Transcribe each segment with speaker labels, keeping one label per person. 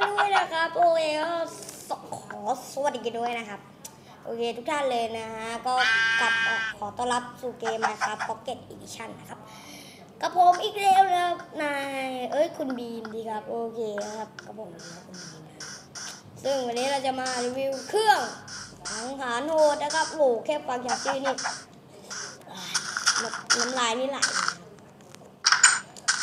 Speaker 1: กันด้วยนะครับโอเคก็ขอสวัสดีกันด้วยนะครับโอเคทุกท่านเลยนะฮะก็กลับขอต้อนรับสู่เกมนะครับ Pocket Edition นะครับกับผมอีกแล้วนะนายเอ้ยคุณบีมดีครับ โอเคครับกับผมนะครับคุณบีมนะซึ่งวันนี้เราจะมารีวิวเครื่องสังหารโหดนะครับโอ้โหแค่ฟังจากชื่อนี่น้ำน้ำลายนี่ไหละ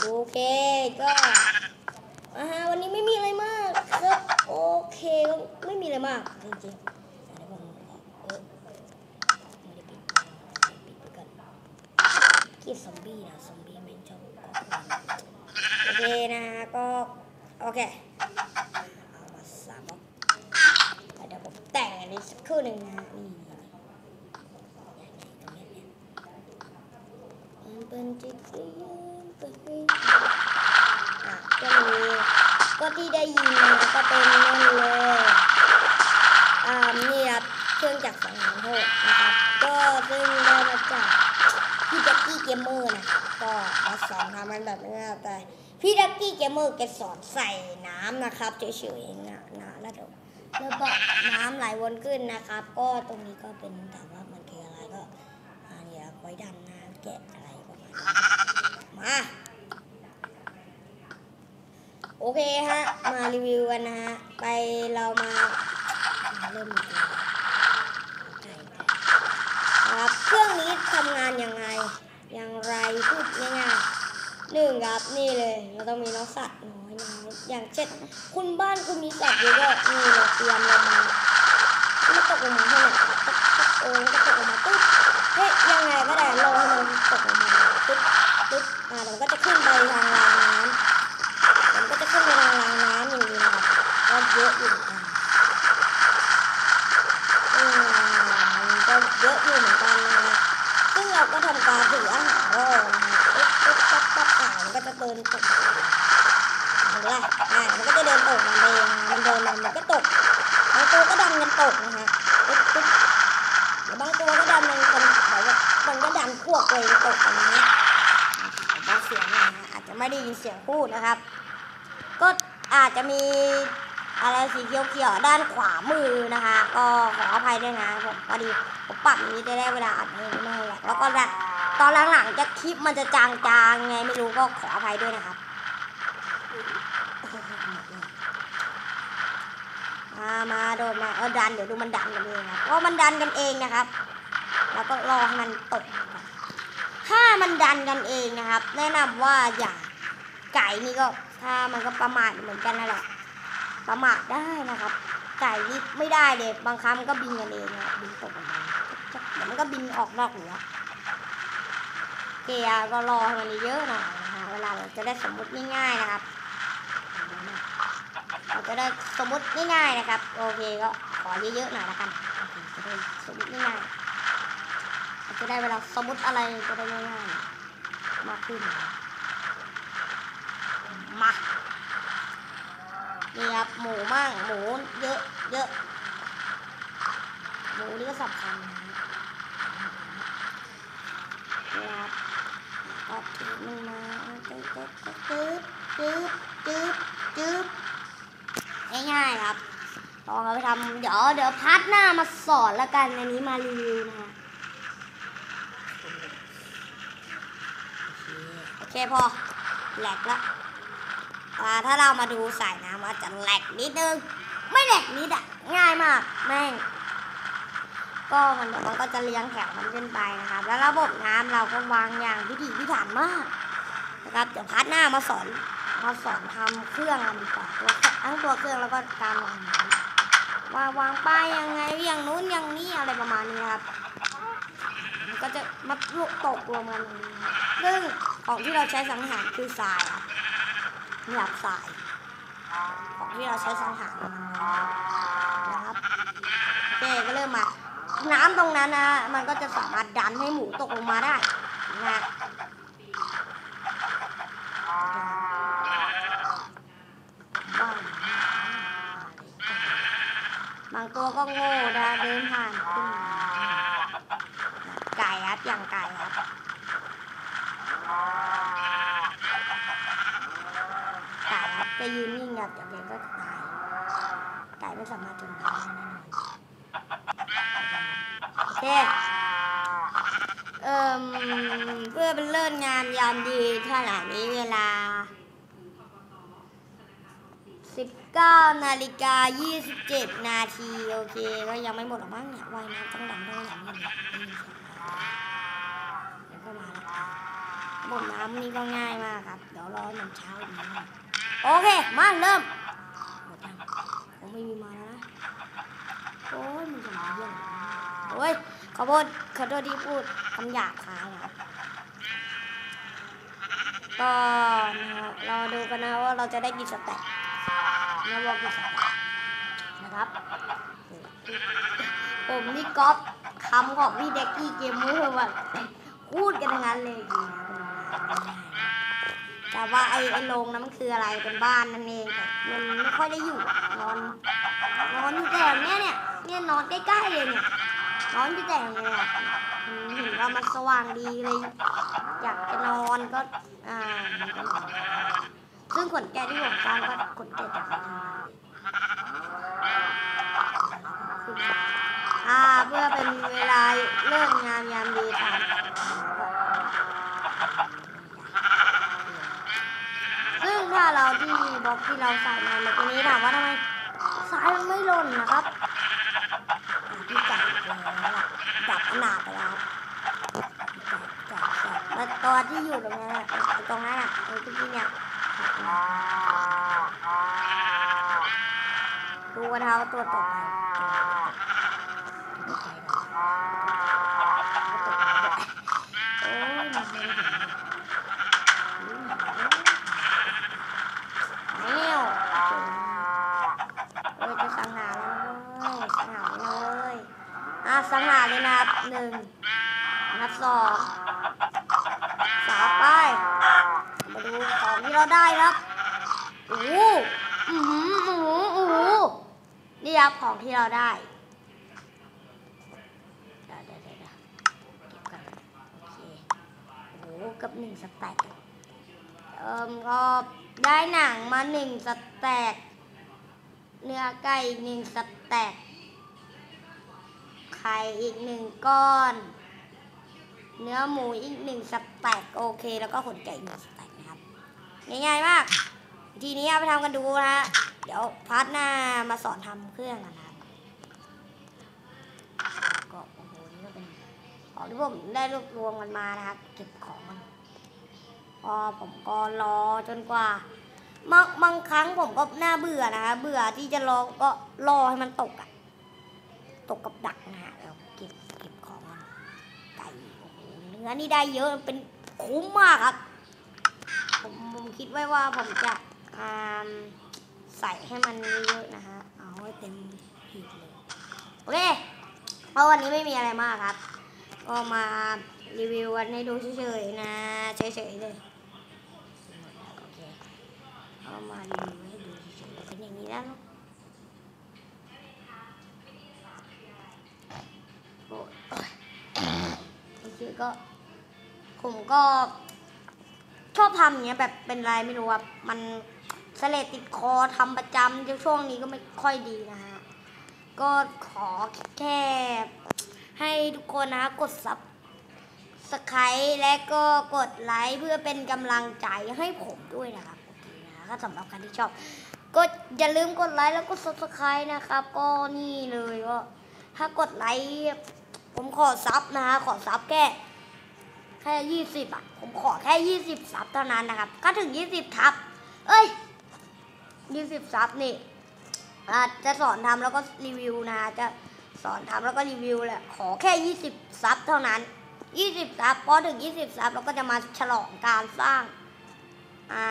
Speaker 1: โอเคก็ อ่าวันนี้ไม่มีอะไรมากครับโอเคก็ไม่มีอะไรมากจริงๆเดี๋ยวผมเออไม่ได้ปิดปิดไปก่อนกีดซอมบี้นะซอมบี้แม่ชอบก่อโอเคนะก็โอเคเอามาสามบล็อกเดี๋ยวผมแต่งอันนี้สักครู่หนึ่งนะนี่ตรงนี้เนี่ยเป็นจิตวิญญาณเป็นวิญญาณอะก็มี ก็ที่ได้ยินนะก็เป็นนั่นเลยอ่านี่ครับเครื่องจักรสังหารโหดนะครับก็ซึ่งได้มาจากพี่แจ็คกี้เกมเมอร์นะก็มาสอนทำมันแบบนี้นะครับแต่พี่แจ็คกี้เกมเมอร์แกสอนใส่น้ำนะครับเฉยๆนะนะแล้วเดี๋ยวแล้วก็น้ำไหลวนขึ้นนะครับ ก็ตรงนี้ก็เป็นถามว่ามันคืออะไรก็อันนี้ไว้ดันน้ำแกะอะไรประมาณนี้มา โอเคฮะ มารีวิวกันนะฮะ ไปเรามาเริ่มกแล้วครับเครื่องนี้ทำงานยังไง อย่างไรพูดง่ายๆหนึ่งครับนี่เลยเราต้องมีน้องสัตว์น้อยน้อยอย่างเช่นคุณบ้านคุณมีสัตว์เยอะๆนี่เราเตรียมลงมาไม่ตกลงมาให้หน่อยตกตกโอ้ยก็ตกลงมาตึ๊บเฮ้ยยังไงก็ได้รอให้มันตกลงมาตึ๊บตึ๊บอ่าเดี๋ยวมันก็จะขึ้นไปทางรางน้ำมันก็จะขึ้นไปทางรางน้ำอย่างนี้นะครับก็ เยอะอยู่เหมือนกันอืมมันก็เยอะอยู่เหมือนกันนะฮะซึ่งเราก็ทำการถืออาหารรอนะปุ๊บปุ๊บปั๊บปั๊บอ่ามันก็จะเดินตกเห็นไหมอ่ามันก็จะเดินตกมันเองมันเดินมันมันก็ตกบางตัวก็ดันกันตกนะฮะปุ๊บปุ๊บบางตัวก็ดันมันกันแบบว่ามันก็ดันพวกเองตกอย่างนี้บางเสียงนะฮะอาจจะไม่ได้ยินเสียงพูดนะครับ ก็อาจจะมี อะไรสีเขียวๆด้านขวามือนะคะ ก็ขออภัยด้วยนะผมพอดีผมปรับนี้จะได้เวลาอัดเองไม่แหละแล้วก็แบบตอนหลังๆจะคลิปมันจะจางๆไงไม่รู้ก็ขออภัยด้วยนะครับมามาโดนมาเออดันเดี๋ยวดูมันดันกันเองครับเพรามันดันกันเองนะครับ แล้วก็รอให้มันตกถ้ามันดันกันเองนะครับ แนะนำว่าอย่าไก่นี่ก็ถ้ามันก็ประมาทเหมือนกันนั่นแหละ ประมาทได้นะครับ ไก่นี่ไม่ได้เลยบางครั้งมันก็บินกันเองนะบินตกกมาเดี๋ยวมันก็บินออกนอกหัวเกียร์ก็รอให้มันเยอะหน่อยนะคะเวลาเราจะได้สมมุติง่ายๆนะครับเราจะได้สมมุติง่ายๆนะครับ โอเคก็ขอเยอะๆหน่อยละกันจะได้สมมุติง่ายๆจะได้เวลาสมมุติอะไรจะได้ง่ายๆมากขึ้นมา นี่ครับหมูมั่งหมูเยอะเยอะหมูนี่ก็สำคัญนะครับเอาถือมันมาจึ๊บจึ๊บจึ๊บจึ๊บจึ๊บจึ๊บง่ายๆครับลองเอาไปทำเดี๋ยวเดี๋ยวพาร์ทหน้ามาสอนแล้วกันอันนี้มารีวิวนะโอเคพอแหลกแล้ว ถ้าเรามาดูสายน้ำอาจจะแหลกนิดนึง ไม่แหลกนิดอะง่ายมากแม่งก็มันมันก็จะเลี้ยงแถวมันขึ้นไปนะครับ แล้วระบบน้ำเราก็วางอย่างพิถีพิถันมากนะครับเดี๋ยวพาร์ทหน้ามาสอนมาสอนทำเครื่องกันดีกว่าตัวทั้งตัวเครื่องแล้วก็การวางน้ำว่าวางป้ายยังไงอย่างนู้นอย่างนี้อะไรประมาณนี้ครับมันก็จะมาลุกตกรวมกันตรงนี้ซึ่งของที่เราใช้สังหารคือทราย หลับสาย ของที่เราใช้สังหารนะครับโอเคก็เริ่มมา น้ำตรงนั้นนะมันก็จะสามารถดันให้หมูตกลงมาได้นะบางบางตัวก็โง่นะเดินผ่านขึ้นมาไก่ครับอย่างไก่ครับ ไก่ครับ จะยืนนิ่งกันบจากเรียนก็ตายตายไม่สามารถจนได้แน่นอนโอเคเอ่มเพื่อเป็นเลิศงามยามดีขณะนี้เวลา 19นาฬิกา27 นาที โอเค ก็ยังไม่หมดหรอกมั้งเนี่ยว่ายน้ำต้องดังต้องหลังนี่เดี๋ยวก็มาแล้ว บบ่มน้ำนี่ก็ง่ายมากครับ เดี๋ยวรอหนึ่งเช้าอีกนิดนึงโอเค มาเริ่มหมดยังผมไม่มีมาแล้วนะโอ้ยมันจะมาเรื่องอะไรวะโอ้ยขอโทษขอโทษที่พูดคำหยาบคายนะครับก็นะครับเราดูกันนะว่าเราจะได้กี่สแต็กนะว่ากี่สแต็กนะครับผมนี่ก๊อปคำของพี่เด็กกี้เกมเมอร์ว่าพูดกันทั้งนั้นเลยจริงนะ แต่ว่าไอ้ไอ้โรงนั้นมันคืออะไรเป็นบ้านนั่นเองมันไม่ค่อยได้อยู่นอนนอนอยู่แต่แบบเนี้ยเนี่ยเนี่ยนอนใกล้ๆเลยเนี่ยนอนอยู่แต่เนี่ยอืมเห็นว่ามันสว่างดีเลย อยากจะนอนก็อ่าซึ่งขนแกที่ผมสร้างก็ขนแกะจากเขาทำอ่าเพื่อเป็นเวลาเลิกงามยามดีตามซึ่งถ้าเราที่บล็ อกที่เราใส่มาเมื่อกี้นี้ถามว่าทำไมสายมันไม่หล่นนะครับอ่าพี่ไก่แล้วล่ะดับขนาดไปแล้วครับจับจับแล้วตัวที่อยู่ตรงนั้นตรงนั้นอะไอ้ที่เนี่ยดูกระเท้าตัวตกโอ้ยมันไม่เห็นแมวเอ้ยจะสังหารแล้วเว้ยสังหารเลย อะสังหารเลยนะครับหนึ่งนับสองสามไป มาดูของที่เราได้ครับโอ้โหอือหือโอ้โหโอ้โหนี่ครับของที่เราได้เดี๋ยวเดี๋ยวเดี๋ยวเก็บกันโอเคโอ้โหกับหนึ่งสแต็กเอิ่มก็ได้หนังมาหนึ่งสแต็กเนื้อไก่หนึ่งสแต็ก ข่อีกหนึ่งก้อน เนื้อหมูอีกหนึ่งสแต็กโอเค แล้วก็ขนไก่อีกหนึ่งสแต็กนะครับง่ายๆมาก ทีนี้เอาไปทำกันดูนะฮะเดี๋ยวพาร์ทหน้ามาสอนทำเครื่องกันนะครับก็โอ้โหนี่ก็เป็นของที่ผมได้รวบรวมกันมานะครับ เก็บของมันพอผมก็รอจนกว่าบางบางครั้งผมก็น่าเบื่อนะคะเบื่อที่จะรอก็รอให้มันตกอะ ตกกับดักนะฮะแล้วเก็บเก็บของมันไก่โอ้โหเนื้อนี่ได้เยอะเป็นคุ้มมากครับผมผมคิดไว้ว่าผมจะใส่ให้มันเยอะๆนะฮะเอาให้เต็มหีบเลยโอเคเพราะวันนี้ไม่มีอะไรมากครับ ก็มารีวิวกันให้ดูเฉยๆนะเฉยๆเลยโอเคเอามารีวิวให้ดูเฉยๆเป็นอย่างนี้แล้ว ก็ ผมก็ชอบทำอย่างเงี้ยแบบเป็นไรไม่รู้ว่ามันเสลติดคอทำประจำช่วงนี้ก็ไม่ค่อยดีนะฮะ ก็ขอแค่ให้ทุกคนนะกดซับสไครต์และก็กดไลค์เพื่อเป็นกำลังใจให้ผมด้วยนะครับโอเคนะก็สำหรับใครที่ชอบ ก็อย่าลืมกดไลค์แล้วก็ซับสไครต์นะครับ ก็นี่เลยก็ถ้ากดไลค์ผมขอซับนะฮะขอซับแค่ ค่ยี่สิบอะ ผมขอแค่ยี่สิบซับเท่านั้นนะครับ ก็ถึงยี่สิบทับ เอ้ยยี่สิบซับนี่อาจะสอนทำแล้วก็รีวิวนะ จะสอนทำแล้วก็รีวิวแหละ ขอแค่ยี่สิบซับเท่านั้นยี่สิบซับพอถึงยี่สิบซับเราก็จะมาฉลองการสร้างอ่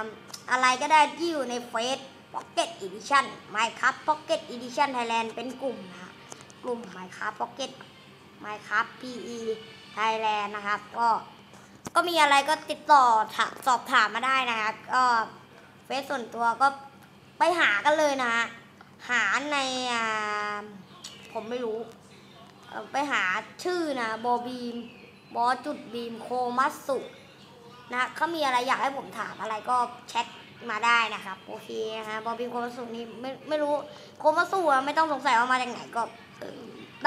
Speaker 1: าอะไรก็ได้ที่อยู่ในเฟซ Pocket Edition Minecraft Pocket Edition Thailand เป็นกลุ่มนะฮะกลุ่ม Minecraft Pocket Minecraft PE Thailand นะครับ ก็ก็มีอะไรก็ติดต่อถามสอบถามมาได้นะครับ ก็เฟซส่วนตัวก็ไปหากันเลยนะฮะหาในอ่าผมไม่รู้ ไปหาชื่อนะบอบีมบอจุดบีมโคมัสสุนะเขามีอะไรอยากให้ผมถามอะไรก็แชทมาได้นะครับ โอเคนะฮะบอบบี้โคมาสุนี่ไม่ไม่รู้โคมาสุอะไม่ต้องสงสัยว่ามาจากไหนก็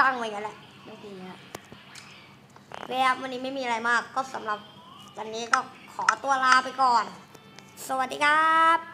Speaker 1: ตั้งไว้กันแหละโอเคครับโอ เคครับวันนี้ไม่มีอะไรมาก ก็สำหรับวันนี้ก็ขอตัวลาไปก่อน สวัสดีครับ